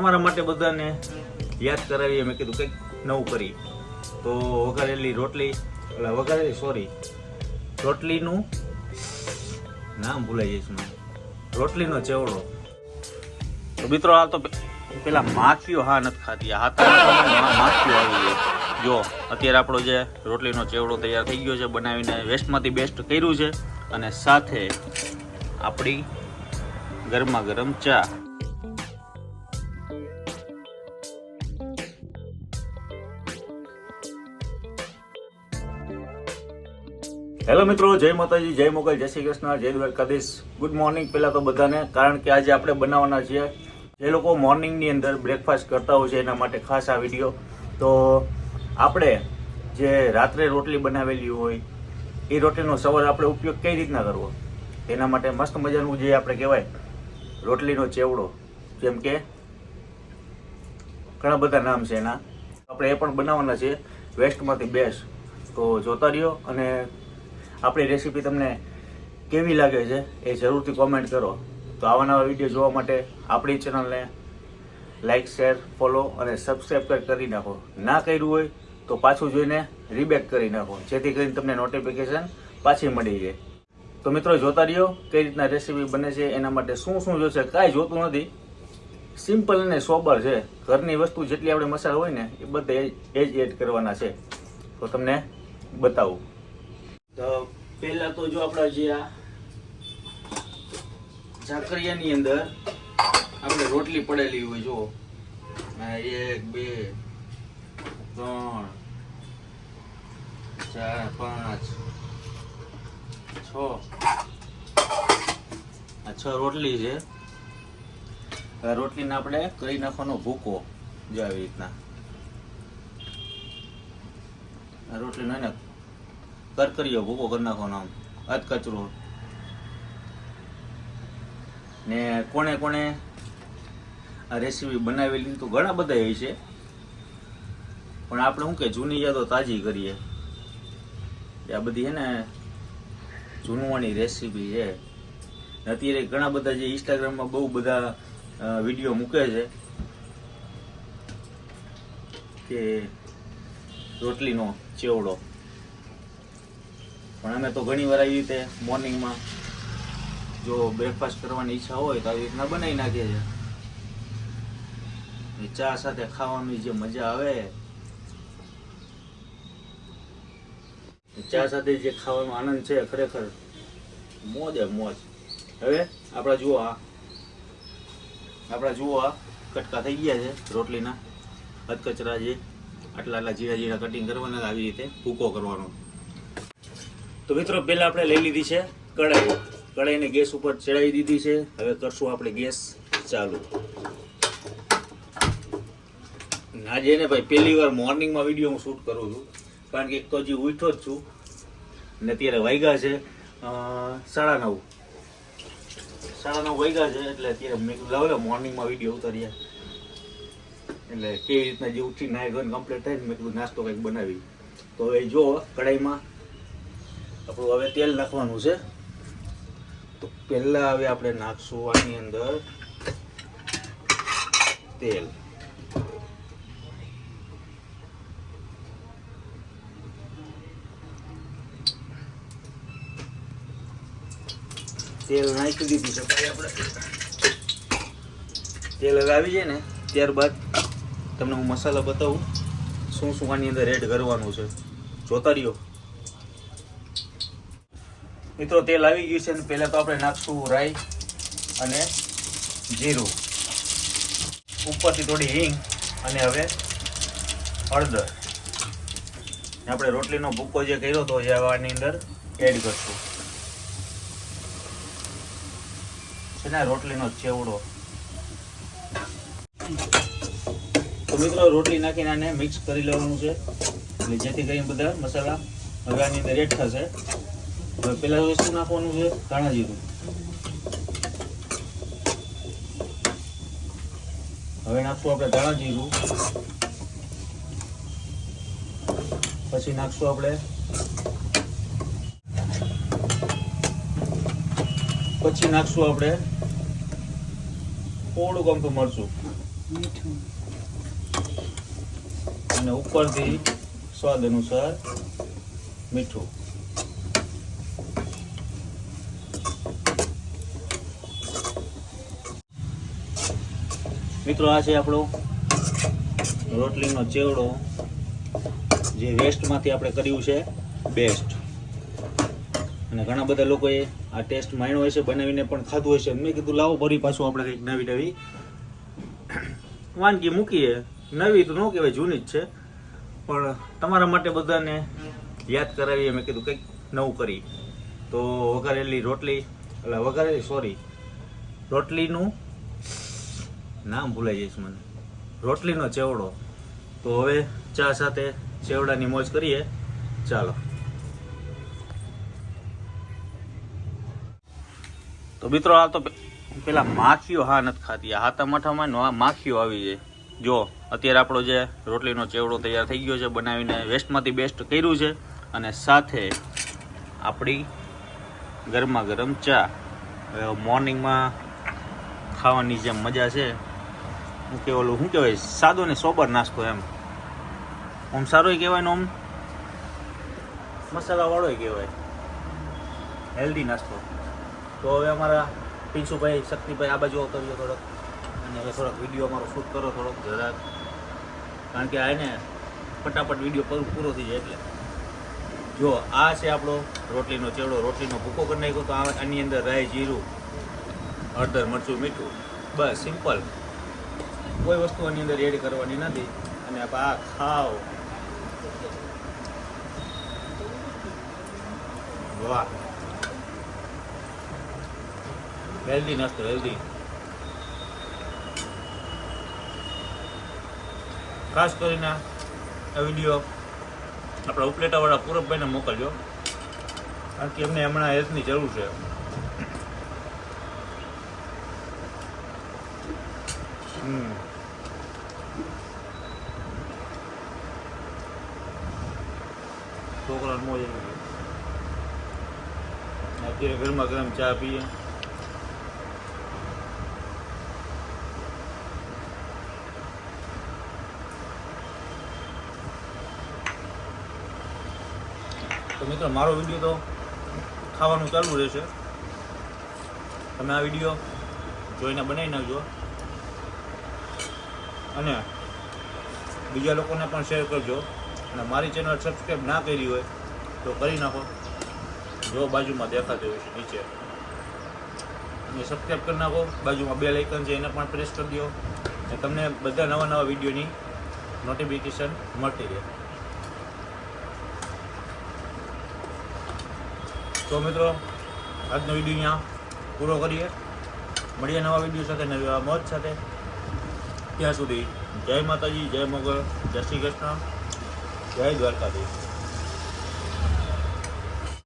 તમારા માટે બધાને યાદ કરાવીએ. મેં કીધું કંઈક નવું કરી તો વઘારેલી રોટલી એટલે વઘારેલી સોરી રોટલીનું નામ ભૂલાઈ જઈશ મને રોટલીનો ચેવડો. તો મિત્રો આ તો પેલા માખીઓ હા નથી ખાતી હાથા માખીઓ આવી ગઈ જો, અત્યારે આપણો જે રોટલીનો ચેવડો તૈયાર થઈ ગયો છે, બનાવીને વેસ્ટમાંથી બેસ્ટ કર્યું છે. અને સાથે આપણી ગરમા ગરમ ચા. હેલો મિત્રો, જય માતાજી, જય મોગલ, જય શ્રી કૃષ્ણ, જય દ્વારકાધીશ. ગુડ મોર્નિંગ પહેલાં તો બધાને, કારણ કે આજે આપણે બનાવવાના છીએ. જે લોકો મોર્નિંગની અંદર બ્રેકફાસ્ટ કરતા હોય છે, એના માટે ખાસ આ વીડિયો તો આપણે જે રાત્રે રોટલી બનાવેલી હોય, એ રોટલીનો સવારે આપણે ઉપયોગ કઈ રીતના કરવો? તેના માટે મસ્ત મજાનું જે આપણે કહેવાય, રોટલીનો ચેવડો. જેમ કે, ઘણા બધા નામ છે એના. આપણે એ પણ બનાવવાના છે વેસ્ટમાંથી બેસ્ટ. તો જોતા રહ્યો અને આપણી રેસીપી તમને કેવી લાગે છે એ જરૂરથી કોમેન્ટ કરો. તો આવા નવા વીડિયો જોવા માટે આપણી ચેનલને લાઇક શેર ફોલો અને સબસ્ક્રાઈબ કરી નાખો. ના કર્યું હોય તો પાછું જોઈને રીબેક કરી નાખો. જેથી કરીને તમને નોટિફિકેશન પાછી મળી જાય તો મિત્રો, જોતા રહ્યો કઈ રીતના રેસીપી બને છે, એના માટે શું શું જોશે, કાંઈ જોતું નથી. સિમ્પલ અને સોબર છે. ઘરની વસ્તુ જેટલી આપણે મસાલા હોય ને, એ બધા એ જ એડ કરવાના છે. તો તમને બતાવું. તો પહેલા તો જો આપણા જે આ ઝાકરિયાની અંદર આપણે રોટલી પડેલી હોય જો એક, બે, ત્રણ, ચાર, પાંચ, છ. આ છ રોટલી છે. રોટલીને આપણે કરી નાખવાનો ભૂકો, જો આવી રીતના. આ રોટલીનો એને કરકરીયો ભૂકો કરી નાખવાનો આમ અધ કચરો. ને કોણે કોણે આ રેસીપી બનાવેલી તો ઘણા બધા હોય છે. પણ આપણે શું કે, જૂની યાદો તાજી કરીએ. આ બધી છે ને જૂનવાની રેસીપી છે. અત્યારે ઘણા બધા જે ઇન્સ્ટાગ્રામમાં બહુ બધા વીડિયો મૂકે છે કે રોટલીનો ચેવડો. પણ અમે તો ઘણી વાર આવી રીતે મોર્નિંગમાં જો બ્રેકફાસ્ટ કરવાની ઈચ્છા હોય તો આવી રીતના બનાવી નાખીએ છીએ. ચા સાથે ખાવાની જે મજા આવે ચા સાથે જે ખાવાનો આનંદ છે ખરેખર, મોજ મોજ. હવે આપણા જુઓ આ, આપણા જુઓ આ કટકા થઈ ગયા છે રોટલીના. અધકચરા જે આટલા આટલા જીરા જીરા કટિંગ કરવાના, આવી રીતે ભૂકો કરવાનો. તો મિત્રો, પહેલાં આપણે લઈ લીધી છે કઢાઈ. કઢાઈને ગેસ ઉપર ચડાવી દીધી છે. હવે કરશું આપણે ગેસ ચાલુ. આજે ને ભાઈ પહેલી વાર મોર્નિંગમાં વીડિયો હું શૂટ કરું છું. કારણ કે એક તો હજી ઉઠ્યો જ છું. ને અત્યારે વાગ્યા છે સાડા નવ. સાડા નવ વાગ્યા છે, એટલે અત્યારે મેં લાવો મોર્નિંગમાં વીડિયો ઉતારીએ. એટલે કેવી રીતના જે ઉઠી નાય ગન કમ્પ્લીટ થાય ને મેં કીધું નાસ્તો કંઈક બનાવી. તો હવે જો, કઢાઈમાં આપણું હવે તેલ નાખવાનું છે. તો પહેલા હવે આપણે નાખશું આની અંદર તેલ. તેલ નાખી દીધું છે. આપણે તેલ હવે આવી જાય ને, ત્યારબાદ તમને હું મસાલા બતાવું, શું શું આની અંદર એડ કરવાનું છે. જોતા રહ્યો. મિત્રો, તેલ આવી ગયું છે પહેલાં તો આપણે નાખશું રાઈ અને જીરું. ઉપરથી થોડી હિંગ અને હવે હળદર. આપણે રોટલીનો ભૂકો જે કર્યો હતો એ આની અંદર એડ કરશું. છે ને રોટલીનો ચેવડો. તો મિત્રો, રોટલી નાખીને આને મિક્સ કરી લેવાનું છે. એટલે જેથી કરીને બધા મસાલા હવે આની અંદર એડ થશે. હવે પેલા વસ્તુ નાખવાનું છે? ધાણા જીરું. હવે નાખશું આપણે ધાણા જીરું. પછી નાખશું આપણે પછી નાખશું આપણે થોડું અમથું મરચું. અને ઉપરથી સ્વાદ અનુસાર મીઠું. મિત્રો, આ છે આપણો રોટલીનો ચેવડો, જે વેસ્ટમાંથી આપણે કર્યું છે બેસ્ટ અને ઘણા બધા લોકોએ આ ટેસ્ટ માણ્યો હોય છે બનાવીને પણ ખાધું હોય છે મેં કીધું, લાવો, ફરી પાછું આપણે કંઈક નવી નવી. વાનગી મૂકીએ. નવી તો ન કહેવાય, જૂની જ છે. પણ તમારા માટે બધાને યાદ કરાવીએ. મેં કીધું, કંઈક નવું કરી તો વઘારેલી રોટલી એટલે વઘારેલી સોરી રોટલીનું નામ ભૂલાઈ જઈશ મને. રોટલીનો ચેવડો. તો હવે ચા સાથે ચેવડાની મોજ કરીએ. ચાલો. તો મિત્રો, આ તો પેલા માખીઓ હા નથી ખાતી હાથા માઠામાં નો- માખીઓ આવી જાય. જો, અત્યારે આપણો જે રોટલીનો ચેવડો તૈયાર થઈ ગયો છે, બનાવીને વેસ્ટમાંથી બેસ્ટ કર્યું છે. અને સાથે આપણી ગરમા ગરમ ચા. મોર્નિંગમાં ખાવાની જે મજા છે. કે ઓલું, શું કહેવાય, સાદો ને સોબર નાસ્તો એમ. આમ સારો કહેવાય ને આમ મસાલાવાળો કહેવાય. હેલ્ધી નાસ્તો. તો હવે અમારા પિન્સુભાઈ, શક્તિભાઈ આ બાજુ કર્યો થોડોક. અને હવે થોડોક વીડિયો અમારો શૂટ કરો થોડોક જરાક. કારણ કે આ એને ફટાફટ વીડિયો પૂરો થઈ જાય એટલે. જો, આ છે આપણો રોટલીનો ચેવડો. રોટલીનો ભૂકો કરી નાખ્યો તો આની અંદર રાય જીરું, હળદર, મરચું, મીઠું. બસ સિમ્પલ કોઈ વસ્તુ આની અંદર એડ કરવાની નથી અને આ ખાઓ. વાહ. હેલ્ધી નાસ્તો હેલ્ધી ખાસ કરીને આ વીડિયો આપણા ઉપલેટાવાળા પૂરબભાઈને મોકલજો. કારણ કે એમને હમણાં હેલ્થની જરૂર છે. હમ. છોકરાને મોજ અત્યારે ગરમા ગરમ ચા પીએ. તો મિત્રો, મારો વીડિયો તો ખાવાનું ચાલુ રહેશે. તમે આ વીડિયો જોઈને બનાવી નાખજો. અને બીજા લોકોને પણ શેર કરજો. અને મારી ચેનલ સબસ્ક્રાઈબ ના કરી હોય તો કરી નાખો. જો બાજુમાં દેખાતી હોય છે નીચે. અને સબસ્ક્રાઈબ કરી નાખો. બાજુમાં બે લાઇકન છે એને પણ પ્રેસ કરી દો. અને તમને બધા નવા નવા વિડીયોની નોટિફિકેશન મળતી રહે. તો મિત્રો, આજનો વીડિયો અહીંયા પૂરો કરીએ. મળીએ નવા વીડિયો સાથે, નવી મોજ સાથે. ત્યાં સુધી જય માતાજી, જય મોગલ, જય શ્રી કૃષ્ણ. જય દ્વારકાધીશ.